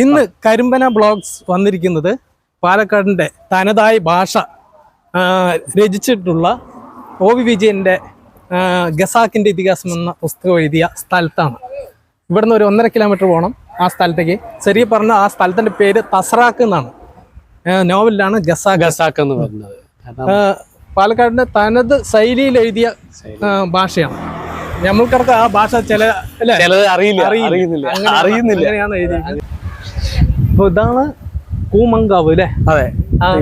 ഇന്ന് കരിമ്പന ബ്ലോഗ്സ് വന്നിരിക്കുന്നത് പാലക്കാടിന്റെ തനതായ ഭാഷ രചിച്ചിട്ടുള്ള ഒ വി വിജയന്റെ ഗസാക്കിന്റെ ഇതിഹാസം എന്ന പുസ്തകം എഴുതിയ സ്ഥലത്താണ്. ഇവിടുന്ന് ഒരു ഒന്നര കിലോമീറ്റർ പോകണം ആ സ്ഥലത്തേക്ക്. ചെറിയ പറഞ്ഞ ആ സ്ഥലത്തിന്റെ പേര് തസറാക്ക് എന്നാണ്. നോവലിലാണ് ഗസാ ഗസാക്ക് എന്ന് പറഞ്ഞത്. പാലക്കാടിന്റെ തനത് ശൈലിയിൽ എഴുതിയ ഭാഷയാണ്. നമ്മൾക്കർക്ക് ആ ഭാഷ ചില അറിയില്ല. അറിയില്ല. അറിയുന്നില്ല. അറിയുന്നില്ല. അങ്ങനെയാണ് എഴുതിയിരിക്കുന്നത്. അപ്പൊ ഇതാണ് കൂമങ്കാവ് അല്ലേ? അതെ.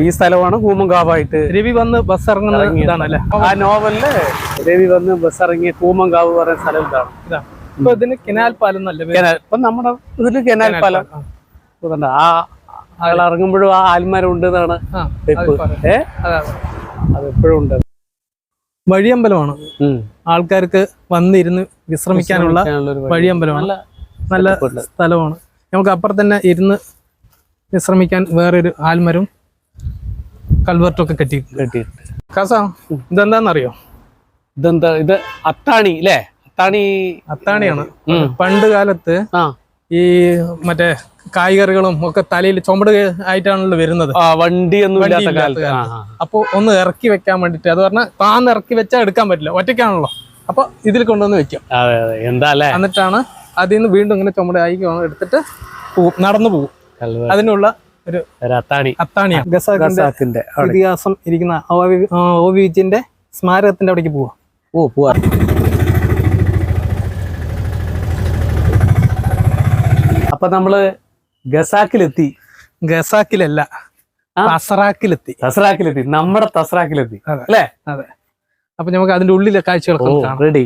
ഈ സ്ഥലമാണ് കൂമങ്കാവായിട്ട് രവി വന്ന് ബസ് ഇറങ്ങുന്ന ഇതാണ് അല്ലേ? ആ നോവലിൽ രവി വന്ന് ബസ് ഇറങ്ങിയ കൂമങ്കാവ് പറയുന്ന സ്ഥലം ഇതാണ്. ഇതാ. ഇപ്പൊ ഇതിന് കെനാൽ പാലം ഇപ്പൊ നമ്മുടെ ഇതിൽ കെനാൽ പാലം. ആ. അയാൾ ഇറങ്ങുമ്പോഴും ആ ആൽമരം ഉണ്ട് എന്നാണ് അതെപ്പോഴും ഉണ്ട്. വഴിയമ്പലമാണ്. ആൾക്കാർക്ക് വന്നിരുന്ന് വിശ്രമിക്കാനുള്ള വഴിയമ്പലമാണ്. നല്ല. സ്ഥലമാണ്. നമുക്ക് അപ്പുറം തന്നെ ഇരുന്ന് വിശ്രമിക്കാൻ വേറൊരു ആൽമരും കൽവർട്ടും ഒക്കെ കെട്ടി കെട്ടിയിട്ട് കാസ ഇതെന്താന്നറിയോ? ഇതെന്താ? ഇത് അത്താണി അല്ലേ അത്താണി അത്താണിയാണ്. പണ്ട് കാലത്ത് ഈ മറ്റേ കായ്കറികളും ഒക്കെ തലയിൽ ചുമട് ആയിട്ടാണല്ലോ വരുന്നത്. വണ്ടി ഒന്നും. അപ്പോൾ ഒന്ന് ഇറക്കി വെക്കാൻ വേണ്ടിട്ട് അത് പറഞ്ഞാൽ താന്ന് ഇറക്കി വെച്ചാൽ എടുക്കാൻ പറ്റില്ല ഒറ്റയ്ക്കാണല്ലോ. അപ്പൊ ഇതിൽ കൊണ്ടുവന്ന് വെക്കും. എന്താ എന്നിട്ടാണ് അതിൽ നിന്ന് വീണ്ടും ഇങ്ങനെ ചുമട് ആയി എടുത്തിട്ട് നടന്നു പോകും. അതിനുള്ള ഒരു അത്താണി. അത്താണിയാണ് ഇതിഹാസം ഇരിക്കുന്ന ഒ വി- വിജയന്റെ സ്മാരകത്തിന്റെ അവിടേക്ക് പോവാ. ഓ പോവാ. അപ്പൊ നമ്മൾ ഗസാക്കിലെത്തി. ഗസാക്കിലല്ല തസറാക്കിലെത്തി തസറാക്കിലെത്തി നമ്മുടെ തസറാക്കിലെത്തി അല്ലേ? അതെ. അപ്പൊ നമുക്ക് അതിന്റെ ഉള്ളിലെ കാഴ്ചകളൊക്കെ റെഡി?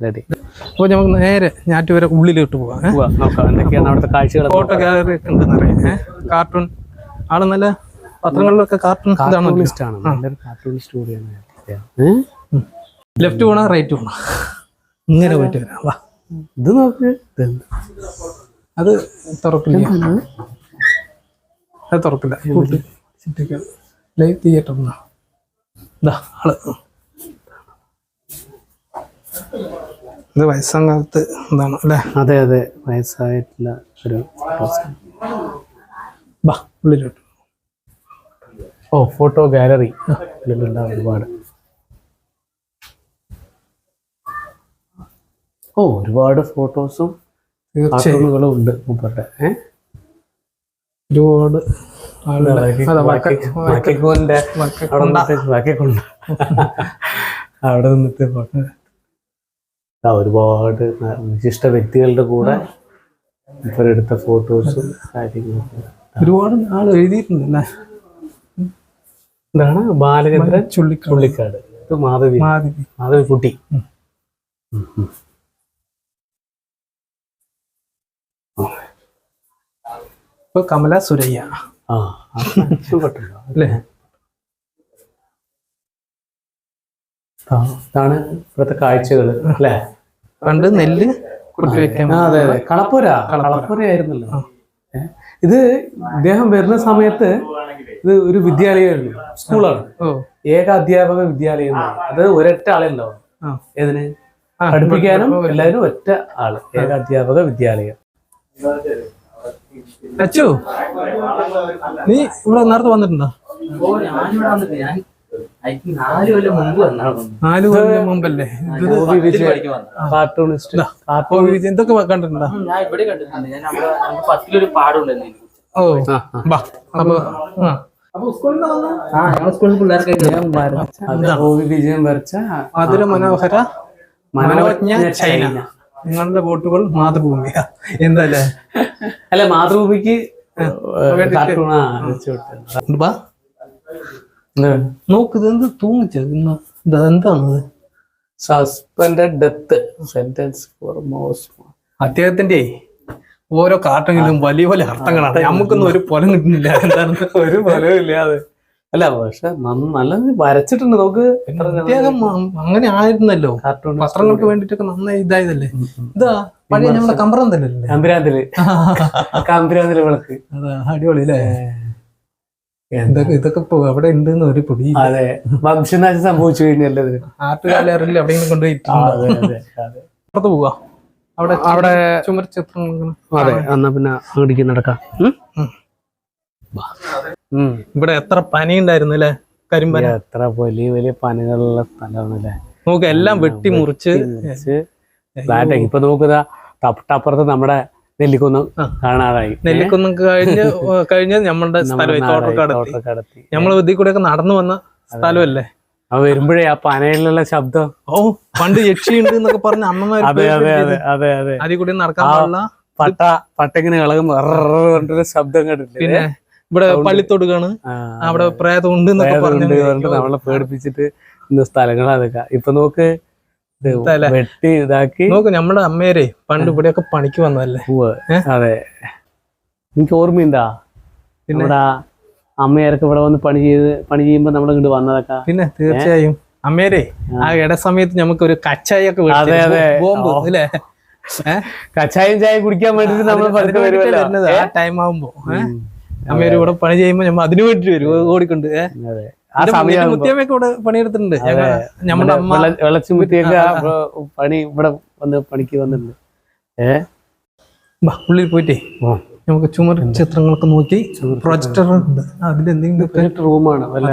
റെഡി അപ്പൊ നമുക്ക് നേരെ ഞാറ്റുവരെ ഉള്ളിലോട്ട് പോവാം. ഏ? പോവാ. നോക്കാം എന്തൊക്കെയാണ് അവിടുത്തെ കാഴ്ചകൾ ഫോട്ടോ ഗാലറി കാർട്ടൂൺ ആൾ നല്ല പത്രങ്ങളിലൊക്കെ കാർട്ടൂൺ കാർട്ടൂണിസ്റ്റ് ആണ്. നല്ലൊരു കാർട്ടൂൺ? ലെഫ്റ്റ് പോണോ റൈറ്റ് പോണോ? ഇങ്ങനെ പോയിട്ട് വരാം. വാ. ഇത് നോക്ക്? അത് തുറക്കില്ല. അത് തുറക്കില്ല. ലൈവ് തിയേറ്റർ ഇതാ ആൾ. ഇത് വയസ്സാം കാലത്ത് എന്താണ് അല്ലേ? അതെ അതെ. വയസ്സായിട്ടുള്ള ഒരു. ബാ ഉള്ളിലോട്ട്. ഓ ഫോട്ടോ ഗാലറി ഇതിലുണ്ടാവും ഒരുപാട്. ഓ ഒരുപാട് ഫോട്ടോസും കാർട്ടൂണുകളും ഉണ്ട് മൂപ്പരുടെ? ഒരുപാട് അവിടെ നിന്നിട്ട് ഫോട്ടോ ഒരുപാട് വിശിഷ്ട വ്യക്തികളുടെ കൂടെ ഇവരെടുത്ത ഫോട്ടോസും കാര്യങ്ങളൊക്കെ. ഒരുപാട് ആൾ എഴുതിയിട്ടുണ്ട് ഇതാണ് ബാലചന്ദ്രൻ ചുള്ളിക്കാട്. ഇത് മാധവി. മാധവി. കുട്ടി. ഇപ്പൊ കമല സുരയ്യ. ആ അല്ലേ? ആ, ഇതാണ് ഇവിടുത്തെ കാഴ്ചകൾ അല്ലേ? പണ്ട് നെല്ല് കുട്ടി വെക്കാൻ അതെ അതെ. കളപ്പുര കളപ്പുരയായിരുന്നല്ലോ ഇത് ഇദ്ദേഹം വരുന്ന സമയത്ത് ഇത് ഒരു വിദ്യാലയമായിരുന്നു സ്കൂളാണ്. ഏക അധ്യാപക വിദ്യാലയം അത് ഒരൊറ്റ ആളെ ഉണ്ടാവും ഏതിന്? പഠിപ്പിക്കാനും എല്ലാവരും ഒറ്റ ആൾ ഏക അധ്യാപക വിദ്യാലയം. അച്ചു നീ ഇവിടെ നേരത്തെ വന്നിട്ടുണ്ടോ? ഞാൻ നാല് കൊല്ലം മുമ്പല്ലേ. കാർട്ടൂണിസ്റ്റ് എന്തൊക്കെ കണ്ടിട്ടുണ്ടോ? ഇവിടെ കണ്ടിട്ടുണ്ട്. ഞാൻ പാടുണ്ടായിരുന്നു ഓ അപ്പൊ മധുര മനോഹര മനോജ്ഞ ചൈന. ചൈന. നിങ്ങളുടെ ബോട്ടുകൾ മാതൃഭൂമിയാ. എന്തല്ലേ? അല്ല മാതൃഭൂമിക്ക് കാർട്ടൂൺ നോക്ക് ഇതെന്ത് തൂങ്ങിച്ചത് ഇന്ന് ഇത് എന്താണത്? സസ്പെൻഡഡ് ഡെത്ത് സെന്റൻസ് ഫോർ മോസ് അദ്ദേഹത്തിന്റെ ഓരോ കാർട്ടങ്ങളിലും വലിയ വലിയ അർത്ഥങ്ങളാണ്. നമുക്കൊന്നും ഒരു പൊലം കിട്ടുന്നില്ല. എന്താണ്? ഒരു ഫലവും ഇല്ലാതെ. അല്ല പക്ഷെ നല്ല വരച്ചിട്ടുണ്ട്. നമുക്ക് പ്രത്യേകം അങ്ങനെ ആയിരുന്നല്ലോ. കാർട്ടൂൺ പത്രങ്ങൾക്ക് വേണ്ടിട്ടൊക്കെ നന്നായി ഇതായതല്ലേ? ഇതാ പഴയ നമ്മുടെ കമ്പറം തന്നെ കാമ്പിരാന്തിൽ. കാമ്പിരാന്തിൽ വിളക്ക്. അതാ അടിപൊളി അല്ലേ? ഇതൊക്കെ ഇതൊക്കെ ഇപ്പൊ അവിടെ ഉണ്ട് ഒരു പൊടി അതെ. വംശനാശം സംഭവിച്ചു കഴിഞ്ഞല്ലേ ആർട്ട് ഗാലറിയിൽ എവിടെയെങ്കിലും കൊണ്ടുപോയി അതെ അതെ അതെ. പുറത്ത് പോവാ? അവിടെ അവിടെ ചുമർ ചിത്രം. അതെ എന്നാ പിന്നെ അങ്ങോട്ടേക്ക് നടക്കാം. ഇവിടെ എത്ര പനി ഉണ്ടായിരുന്നു അല്ലേ? കരിമ്പന? എത്ര വലിയ വലിയ പനികളുള്ള സ്ഥലമാണ് സ്ഥലമാണല്ലേ. നമുക്ക് എല്ലാം വെട്ടി മുറിച്ച് ഇപ്പൊ നോക്കുക ടപ്പറത്ത് നമ്മുടെ നെല്ലിക്കുന്ന്. കാണാതായി നെല്ലിക്കുന്നം കഴിഞ്ഞ് കഴിഞ്ഞ് നമ്മളുടെ തോട്ടക്കടത്തി. നമ്മൾ ഇതിൽ കൂടെ ഒക്കെ നടന്നു വന്ന സ്ഥലമല്ലേ? അത് വരുമ്പോഴേ ആ പനയിലുള്ള ശബ്ദം. ഓ പണ്ട് യക്ഷിയുണ്ട് എന്നൊക്കെ പറഞ്ഞ അമ്മമാര് അതെ അതെ അതെ അതെ അതെ. അതിൽ കൂടി നടക്കാൻ. പാടില്ല. പട്ട പട്ടങ്ങനെ ഇളകും പറഞ്ഞൊരു ശബ്ദം കേട്ടിട്ട് പിന്നെ ഇവിടെ പള്ളിത്തൊടുക്കാണ് അവിടെ പ്രേതം ഉണ്ട് എന്നൊക്കെ പ്രേതമുണ്ട് പറഞ്ഞു പറഞ്ഞിട്ട് നമ്മളെ പേടിപ്പിച്ചിട്ട് ഇന്ന് സ്ഥലങ്ങൾ അതൊക്കെ ഇപ്പൊ നോക്ക്? വെട്ടി ഇതാക്കി നോക്ക് നമ്മുടെ അമ്മേരെ പണ്ട് ഇവിടെയൊക്കെ പണിക്ക് വന്നതല്ലേ? അതെ. എനിക്ക് ഓർമ്മയുണ്ടാ? പിന്നെ? നമ്മുടെ അമ്മയാരൊക്കെ ഇവിടെ വന്ന് പണി ചെയ്ത് പണി ചെയ്യുമ്പോ നമ്മൾ ഇങ്ങോട്ട് വന്നതൊക്കെ? പിന്നെ തീർച്ചയായും. അമ്മേരെ ആ. ഇട സമയത്ത് നമുക്ക് ഒരു കച്ചായൊക്കെ അതെ, അതെ. ബോംബ്. അല്ലേ? കച്ചായും ചായ കുടിക്കാൻ വേണ്ടിട്ട് നമ്മൾ വരുന്നത് ആ ടൈം ആവുമ്പോ. അമ്മേര് ഇവിടെ പണി ചെയ്യുമ്പോ നമ്മൾ അതിനു വേണ്ടി വരും ഓടിക്കൊണ്ട്? അതെ. മുത്തിയമ്മയൊക്കെ ഇവിടെ പണിയെടുത്തിട്ടുണ്ട്. ഞങ്ങൾ നമ്മുടെ അമ്മ വെള്ളച്ചുമുത്തിയൊക്കെ പണി ഇവിടെ വന്ന് പണിക്ക് വന്നിട്ടുണ്ട്. ഏ? ബാ, ഉള്ളിൽ പോയിട്ടേ. നമുക്ക് ചുമർ ചിത്രങ്ങളൊക്കെ നോക്കി പ്രൊജക്ടർ ഉണ്ട്. അതിലെന്തെങ്കിലും റൂമാണ് വല്ല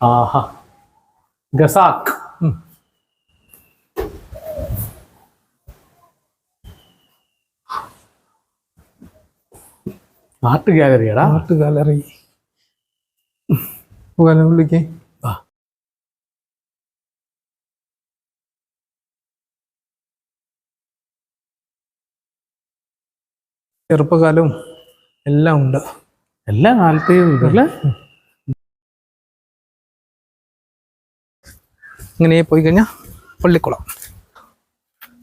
ആഹാ ഗസാക്ക് ആർട്ട് ഗാലറിയാടാ ആർട്ട് ഗാലറി ഉള്ളിക്ക് ചെറുപ്പകാലവും എല്ലാം ഉണ്ട്. എല്ലാ കാലത്തെയും ഉണ്ടല്ലേ ഇങ്ങനെ പോയി കഴിഞ്ഞാൽ പള്ളിക്കുളം.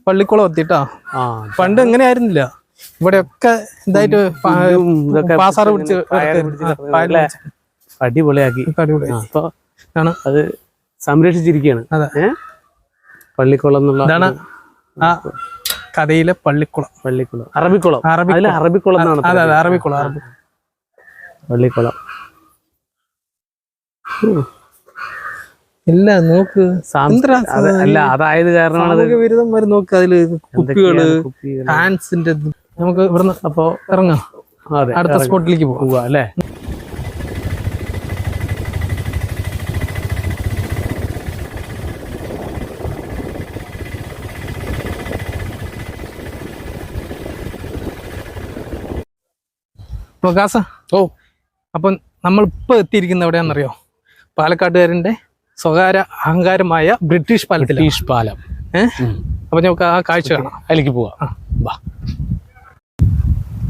പള്ളിക്കുളം എത്തിട്ടാ. പണ്ട് എങ്ങനെ ആയിരുന്നില്ല ഇവിടെയൊക്കെ ഇതായിട്ട് പാസാറ് പിടിച്ച് അല്ലേ? അടിപൊളിയാക്കി. അപ്പൊ അത് സംരക്ഷിച്ചിരിക്കുകയാണ് അതെ. പള്ളിക്കുളം എന്നുള്ള ആ കഥയിലെ പള്ളിക്കുളം. പള്ളിക്കുളം. അറബിക്കുളം. അറബി അറബിക്കുളം അതെ അതെ. അറബിക്കുളം അറബി പള്ളിക്കുളം. ഇല്ല നോക്ക്. അല്ല അതായത് കാരണമാണ് വിരുദ്ധന്മാര് നോക്ക് അതിൽ കുപ്പികൾ ഇത്. നമുക്ക് ഇവിടുന്ന് അപ്പൊ ഇറങ്ങാം. അതെ അടുത്ത സ്പോട്ടിലേക്ക് പോവാ അല്ലേ? പ്രകാശ ഓ. അപ്പം നമ്മൾ ഇപ്പൊ എത്തിയിരിക്കുന്ന എവിടെയാണെന്നറിയോ? പാലക്കാട്ടുകാരന്റെ സ്വകാര്യ അഹങ്കാരമായ ബ്രിട്ടീഷ് പാലം ബ്രിട്ടീഷ് പാലം. ഏഹ് അപ്പം നമുക്ക് ആ കാഴ്ച കാണാം. അതിലേക്ക് പോവാ. വാ.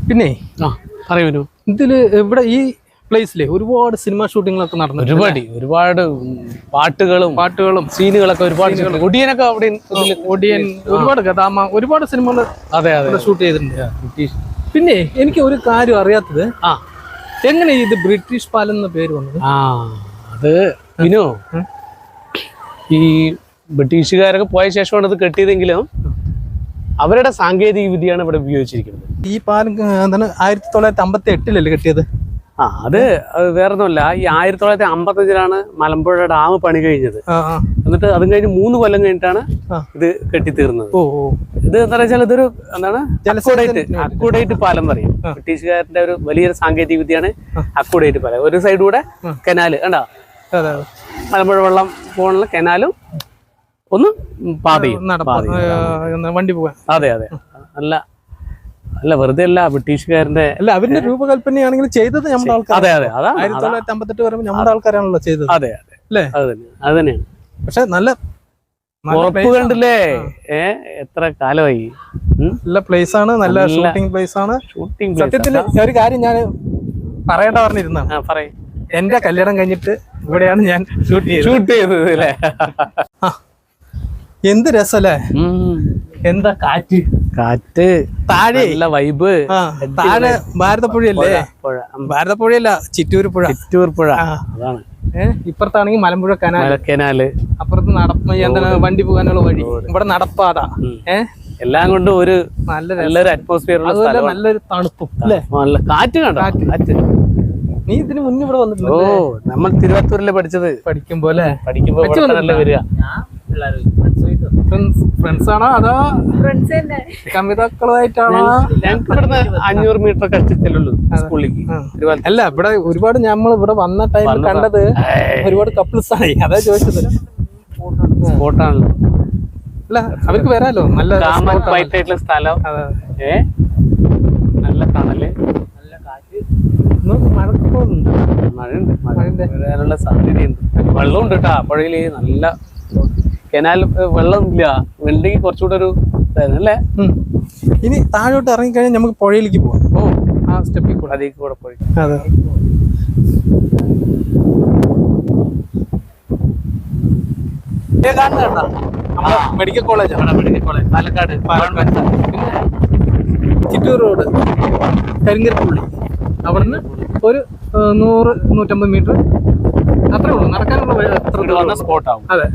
പിന്നെ ആ പറയൂ ഇതിൽ ഇവിടെ ഈ പ്ലേസിലെ ഒരുപാട് സിനിമ ഷൂട്ടിങ്ങുകളൊക്കെ നടന്നു ഒരുപാട് ഒരുപാട് പാട്ടുകളും പാട്ടുകളും സീനുകളൊക്കെ ഒരുപാട്. ഒടിയനൊക്കെ അവിടെ ഒടിയൻ ഒരുപാട് കഥാമ ഒരുപാട് സിനിമകൾ അതെ അതെ. ഷൂട്ട് ചെയ്തിട്ടുണ്ട്. ബ്രിട്ടീഷ് പിന്നെ എനിക്ക് ഒരു കാര്യം അറിയാത്തത്. ആ. എങ്ങനെ ഇത് ബ്രിട്ടീഷ് പാലം എന്ന പേര് വന്നത്? ആ അത് വിനോ ഈ ബ്രിട്ടീഷുകാരൊക്കെ പോയ ശേഷമാണ് ഇത് കെട്ടിയതെങ്കിലും അവരുടെ സാങ്കേതിക വിദ്യയാണ് ഇവിടെ ഉപയോഗിച്ചിരിക്കുന്നത്. ഈ പാലം എന്താണ് ആയിരത്തി തൊള്ളായിരത്തി അമ്പത്തി എട്ടിലല്ലേ കെട്ടിയത്? ആ അത് വേറെ ഒന്നുമല്ല ഈ ആയിരത്തി തൊള്ളായിരത്തി അമ്പത്തഞ്ചിലാണ് മലമ്പുഴ ഡാം പണി കഴിഞ്ഞത്. എന്നിട്ട് അതും കഴിഞ്ഞ് മൂന്ന് കൊല്ലം കഴിഞ്ഞിട്ടാണ് ഇത് കെട്ടിത്തീർന്നത്. ഇത് എന്താ വെച്ചാൽ ഇതൊരു എന്താണ്? അക്കൂഡേറ്റ് അക്കുഡേറ്റ് പാലം പറയും. ബ്രിട്ടീഷുകാരന്റെ ബ്രിട്ടീഷുകാരുടെ ഒരു വലിയൊരു സാങ്കേതിക വിദ്യയാണ് അക്കൂഡേറ്റ് പാലം. ഒരു സൈഡ് കൂടെ. കനാല് കണ്ടോ? മലമ്പുഴ വെള്ളം പോകാനുള്ള കനാലും ഒന്ന് പാതയും. വണ്ടി പോകാൻ. അതെ അതെ. നല്ല അല്ല വെറുതെ അല്ല ബ്രിട്ടീഷുകാരന്റെ അല്ല അവരുടെ രൂപകൽപ്പനയാണെങ്കിൽ ചെയ്തത് നമ്മുടെ ആൾക്കാർ അതെ അതെ അതാണ് ആയിരത്തി തൊള്ളായിരത്തി അമ്പത്തെട്ട് പറയുമ്പോൾ നമ്മുടെ ആൾക്കാരാണല്ലോ ചെയ്തത്. അതെ അതെ. അല്ലേ? അത് തന്നെ അത് തന്നെയാണ്. പക്ഷെ നല്ല ഉറപ്പ്. കണ്ടില്ലേ? ഏ എത്ര കാലമായി? നല്ല പ്ലേസ് ആണ് നല്ല ഷൂട്ടിംഗ് പ്ലേസ് ആണ്. ഷൂട്ടിംഗ് സത്യത്തിൽ ഒരു കാര്യം ഞാൻ പറയേണ്ട പറഞ്ഞിരുന്ന പറയും. എന്റെ കല്യാണം കഴിഞ്ഞിട്ട് ഇവിടെയാണ് ഞാൻ ഷൂട്ട് ചെയ്തത്. ഷൂട്ട് ചെയ്തത് അല്ലേ? എന്ത് രസല്ലേ? എന്താ കാറ്റ്? കാറ്റ് താഴെ. നല്ല വൈബ്. താഴെ ഭാരതപ്പുഴയല്ലേ? പുഴ ഭാരതപ്പുഴയല്ല ചിറ്റൂർ പുഴ. ചിറ്റൂർ പുഴ. അതാണ്. ഇപ്പുറത്താണെങ്കിൽ മലമ്പുഴ കനാല് കനാല് അപ്പുറത്ത് നടപ്പ് എന്താണ് വണ്ടി പോകാനുള്ള വഴി. ഇവിടെ നടപ്പാത. ഏഹ് എല്ലാം കൊണ്ടും ഒരു നല്ല നല്ലൊരു അറ്റ്മോസ്ഫിയർ അതുപോലെ നല്ലൊരു തണുപ്പും അല്ലേ? നല്ല കാറ്റ് കണ്ടോ? കാറ്റ്. നീ ഇതിന് മുന്നേ ഇവിടെ വന്നിട്ടുണ്ട് ഓ നമ്മൾ തിരുവാത്തൂരിലെ പഠിച്ചത്? പഠിക്കുമ്പോ അല്ലേ? പഠിക്കുമ്പോ നല്ല വരിക. ഫ്രണ്ട്സ് ആണോ അതോ ഞങ്ങൾക്ക് ഇവിടുന്ന് അഞ്ഞൂറ് മീറ്റർ കഷ്ടിച്ചല്ലുള്ളൂ സ്കൂളിലേക്ക്. അല്ല ഇവിടെ ഒരുപാട് നമ്മൾ ഇവിടെ വന്ന ടൈമിൽ കണ്ടത് ഒരുപാട് കപ്പിൾസ് ആണ്. അതാ ചോദിച്ചത്. സ്പോട്ടാണല്ലോ അല്ല അവർക്ക് വരാലോ? നല്ല ആയിട്ടുള്ള സ്ഥലം. ഏ? നല്ല തണൽ. നല്ല കാറ്റ്. മഴക്കോളുണ്ട് മഴയുണ്ട് മഴ. മഴയുണ്ട്. വരാനുള്ള സാധ്യതയുണ്ട്. വെള്ളമുണ്ട് കേട്ടാ. പുഴയിൽ നല്ല കനാൽ വെള്ളം ഇല്ല വെള്ളി കുറച്ചുകൂടെ ഒരു ഇതായിരുന്നു അല്ലേ. ഇനി താഴോട്ട് ഇറങ്ങിക്കഴിഞ്ഞാൽ നമുക്ക് പുഴയിലേക്ക് പോവാം. ഓ ആ സ്റ്റെപ്പിൽ കൂടെ അതിൽ കൂടെ പോയി. അതെ. Medical college. Medical college Palakkad Chittur road Karinkarappully അവിടുന്ന് ഒരു നൂറ് നൂറ്റമ്പത് മീറ്റർ. അത്രേ ഉള്ളൂ നടക്കാനുള്ള വന്ന സ്പോട്ട് ആവും അതെ.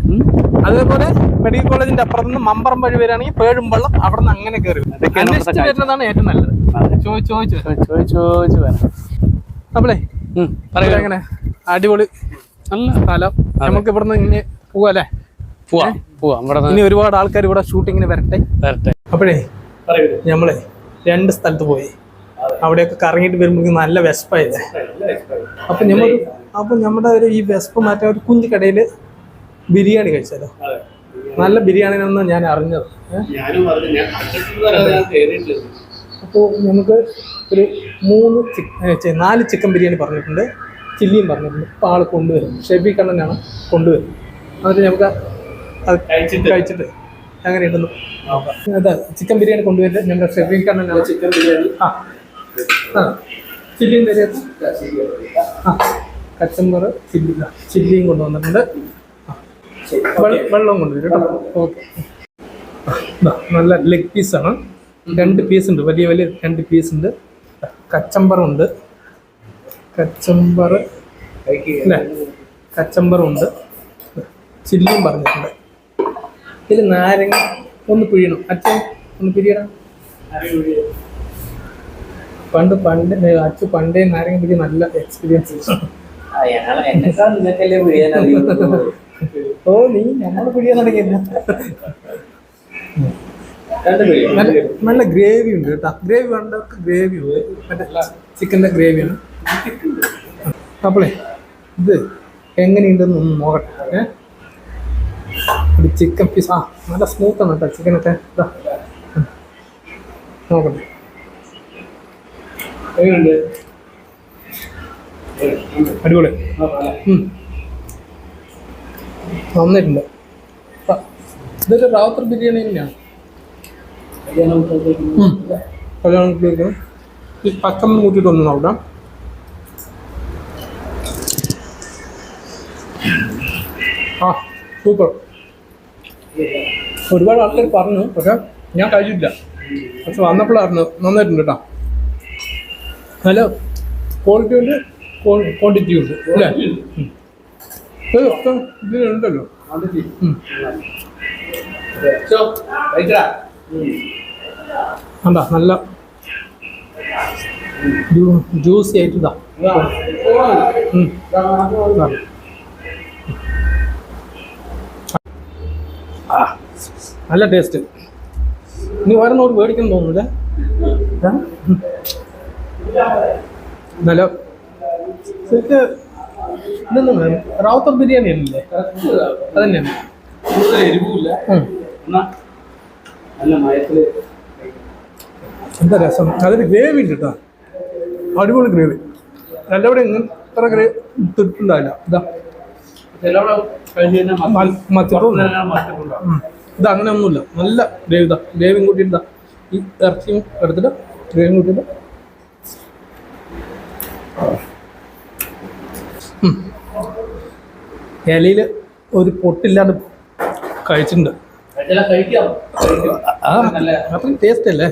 അതേപോലെ മെഡിക്കൽ കോളേജിന്റെ അപ്പുറത്ത് നിന്ന് മമ്പറം വഴി വരികയാണെങ്കിൽ പേഴുമ്പള്ളം അവിടെ നിന്ന് അങ്ങനെ കയറി അന്വേഷിച്ച് വരുന്നതാണ് ഏറ്റവും നല്ലത്. ചോദിച്ചു ചോദിച്ചു ചോദിച്ചു ചോദിച്ചു വരാം. അപ്പളേ ഉം, എങ്ങനെ? അടിപൊളി. നല്ല സ്ഥലം. നമുക്ക് ഇവിടുന്ന് ഇനി പോവാല്ലേ പോവാ. പോവാ. ഇവിടെ ഇനി ഒരുപാട് ആൾക്കാർ ഇവിടെ ഷൂട്ടിങ്ങിന് വരട്ടെ? വരട്ടെ. അപ്പോഴേ നമ്മളെ രണ്ട് സ്ഥലത്ത് പോയി. അവിടെയൊക്കെ കറങ്ങിയിട്ട് വരുമ്പോൾ നല്ല വിശപ്പായില്ലേ? അപ്പൊ നമ്മൾ അപ്പൊ നമ്മുടെ ഒരു ഈ വിശപ്പ് മാറ്റാൻ ഒരു കുഞ്ഞു കടയിൽ ബിരിയാണി കഴിച്ചാലോ? നല്ല ബിരിയാണി എന്ന് ഞാൻ അറിഞ്ഞത് അപ്പോൾ നമുക്ക് ഒരു മൂന്ന് നാല് ചിക്കൻ ബിരിയാണി പറഞ്ഞിട്ടുണ്ട്. ചില്ലിയും പറഞ്ഞിട്ടുണ്ട്. ഇപ്പം ആൾ കൊണ്ടുവരും. ഷെബി കണ്ണനാണ് കൊണ്ടുവരും. എന്നിട്ട് നമുക്ക് അത് കഴിച്ചിട്ട്. എങ്ങനെയുണ്ടെന്ന് നോക്കാം. അതാ ചിക്കൻ ബിരിയാണി കൊണ്ടുവരുന്നത് ഞങ്ങളുടെ ഷെബി കണ്ണനാണ്. ചിക്കൻ ബിരിയാണി. ആ. ആ. ചില്ലിയും തരുന്നത് ആ. കച്ചമ്പർ ചില്ലി ചില്ലിയും കൊണ്ടുവന്നിട്ടുണ്ട്. വെള്ളം കൊണ്ടുവരും കേട്ടോ. ഓക്കെ. നല്ല ലെഗ് പീസാണ് രണ്ട് പീസ് ഉണ്ട് വലിയ വലിയ രണ്ട് പീസ് ഉണ്ട്. കച്ചമ്പറുണ്ട് കച്ചമ്പർ അല്ലേ? കച്ചമ്പറുണ്ട് ചില്ലിയും പറഞ്ഞിട്ടുണ്ട്. ഇതിൽ നാരങ്ങ ഒന്ന് പിഴിയണം. അച്ഛൻ ഒന്ന് പിഴിയണം പണ്ട് പണ്ട് അച്ഛൻ പണ്ടേ നാരങ്ങ പിഴി നല്ല എക്സ്പീരിയൻസ് ഞങ്ങൾ ഓ നീ നമ്മൾ പിടിയാൻ തുടങ്ങിയില്ല. നല്ല ഗ്രേവി ഉണ്ട് കേട്ടോ. ഗ്രേവി വേണ്ടവർക്ക് ഗ്രേവി മറ്റേ ചിക്കന്റെ ഗ്രേവിയാണ്. അപ്പോളേ ഇത് എങ്ങനെയുണ്ടെന്ന് ഒന്ന് നോക്കട്ടെ. ഒരു ചിക്കൻ പീസ്. ആ നല്ല സ്മൂത്താണ് കേട്ടോ ചിക്കനൊക്കെ. ഇതാ. നോക്കട്ടെ. എങ്ങനെയുണ്ട്? അടിപൊളി. നന്നായിട്ടുണ്ട്. ഇതൊരു റാവത്തർ ബിരിയാണി തന്നെയാണ്. കല്യാണത്തിലേക്ക് ഈ പക്കം കൂട്ടിയിട്ട് ഒന്ന് ആ സൂപ്പർ. ഒരുപാട് ആൾക്കാർ പറഞ്ഞു പക്ഷെ ഞാൻ കഴിച്ചിട്ടില്ല. പക്ഷെ വന്നപ്പോഴായിരുന്നു. നന്നായിട്ടുണ്ട് കേട്ടോ. നല്ല ക്വാളിറ്റി ഉണ്ട്. ക്വാണ്ടിറ്റി ഉണ്ട് അല്ലേ? ഇതിലുണ്ടല്ലോ. ഉം. നല്ല ജ്യൂസി ആയിട്ട് ഇതാ. നല്ല ടേസ്റ്റ് ഇനി വേറെ മേടിക്കുന്നു മേടിക്കാൻ തോന്നുന്നില്ല? നല്ല ശരിക്ക് ഇതൊന്നും റാവത്തർ ബിരിയാണി അല്ലേ? അതന്നെയാണ് എരിവില്ല ഉം. നല്ല മയത്തിൽ എന്താ രസം? അതിന് ഗ്രേവി ഉണ്ട് കേട്ടോ. അടിപൊളി ഗ്രേവി. ഇങ്ങനെ ഇത്ര ഗ്രേവി തിട്ടുണ്ടാവില്ല ഇതാ. അങ്ങനെ ഒന്നുമില്ല നല്ല ഗ്രേവി ഇതാ. ഗ്രേവിയും കൂട്ടിയിട്ട് ഈ ഇറച്ചിയും എടുത്തിട്ട് ഗ്രേവിയും കൂട്ടിയിട്ട് ഇലയിൽ ഒരു പൊട്ടില്ലാണ്ട് കഴിച്ചിട്ടുണ്ട്. ആ അത്രയും ടേസ്റ്റ് അല്ലേ?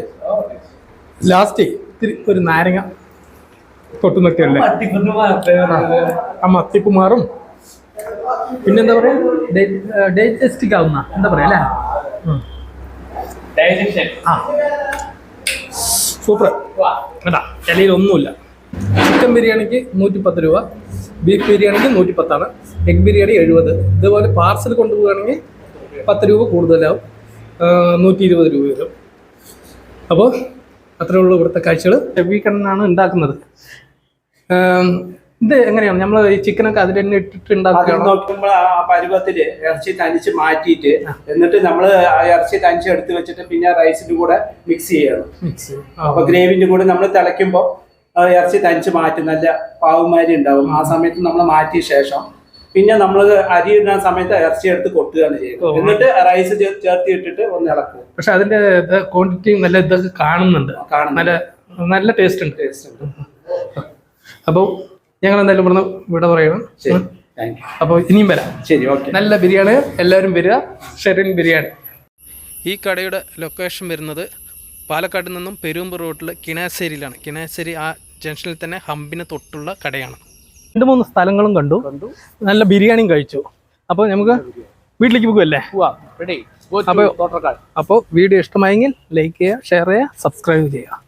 ലാസ്റ്റ് ഇത്തിരി ഒരു നാരങ്ങ തൊട്ടുന്നൊക്കെ അല്ലേ ആ മത്തിക്കുമാറും പിന്നെന്താ പറയാ? ഡൈജസ്റ്റിക് ആവുന്ന എന്താ പറയാ അല്ലേ? ആ. സൂപ്പർ. കേട്ടാ ഇലയിൽ ഒന്നുമില്ല. ചിക്കൻ ബിരിയാണിക്ക് നൂറ്റി പത്ത് രൂപ ബീഫ് ബിരിയാണിക്ക് നൂറ്റി പത്താണ് എഗ് ബിരിയാണി എഴുപത്. ഇതുപോലെ പാർസൽ കൊണ്ടുപോവുകയാണെങ്കിൽ പത്ത് രൂപ കൂടുതലാവും. നൂറ്റി ഇരുപത് രൂപ വരും. അപ്പോൾ അത്രേ ഉള്ളൂ ഇവിടുത്തെ കാഴ്ചകൾ വീക്കെണ്ണാണ് ഉണ്ടാക്കുന്നത്. ഇത് എങ്ങനെയാണ്? നമ്മൾ ഈ ചിക്കനൊക്കെ അതിൽ തന്നെ ഇട്ടിട്ട് ഉണ്ടാക്കുകയാണ്? നോക്കുമ്പോൾ ആ പരുവത്തിൽ ഇറച്ചി തനിച്ച് മാറ്റിയിട്ട് എന്നിട്ട് നമ്മൾ ആ ഇറച്ചി തനിച്ച് എടുത്ത് വെച്ചിട്ട് പിന്നെ റൈസിന്റെ കൂടെ മിക്സ് ചെയ്യണം. മിക്സ് അപ്പൊ ഗ്രേവിന്റെ കൂടെ നമ്മൾ തിളയ്ക്കുമ്പോൾ ഇറച്ചി തനിച്ച് മാറ്റും. നല്ല പാവുമാരി ഉണ്ടാവും. ആ സമയത്ത് നമ്മൾ മാറ്റിയ ശേഷം പിന്നെ നമ്മൾ അരി ഇടുന്ന സമയത്ത് ഇറച്ചി എടുത്ത് കൊട്ടുകയാണ് ചെയ്യുക. ചെയ്യുന്നത് എന്നിട്ട് റൈസ് ചേർത്തി ഇട്ടിട്ട് ഒന്ന് ഇളക്കുക. പക്ഷെ അതിന്റെ ക്വാണ്ടിറ്റി നല്ല ഇതൊക്കെ കാണുന്നുണ്ട്. നല്ല നല്ല ടേസ്റ്റ് ഉണ്ട്. ടേസ്റ്റ് ഉണ്ട്. അപ്പോൾ ഞങ്ങൾ എന്തായാലും ഇവിടുന്ന് ഇവിടെ പറയണം അപ്പോൾ ഇനിയും വരാം. ശരി ഓക്കെ നല്ല ബിരിയാണി എല്ലാവരും വരിക. ഷെറിൻ ബിരിയാണി. ഈ കടയുടെ ലൊക്കേഷൻ വരുന്നത് പാലക്കാട് നിന്നും പെരുമ്പ് റോഡിൽ കിനാശ്ശേരിയിലാണ്. കിനാശ്ശേരി ആ ജംഗ്ഷനിൽ തന്നെ ഹമ്പിന് തൊട്ടുള്ള കടയാണ്. രണ്ട് മൂന്ന് സ്ഥലങ്ങളും കണ്ടു. നല്ല ബിരിയാണിയും കഴിച്ചു. അപ്പോൾ നമുക്ക് വീട്ടിലേക്ക് പോകുമല്ലേ അപ്പോൾ വീഡിയോ ഇഷ്ടമായെങ്കിൽ ലൈക്ക് ചെയ്യുക ഷെയർ ചെയ്യുക സബ്സ്ക്രൈബ് ചെയ്യുക.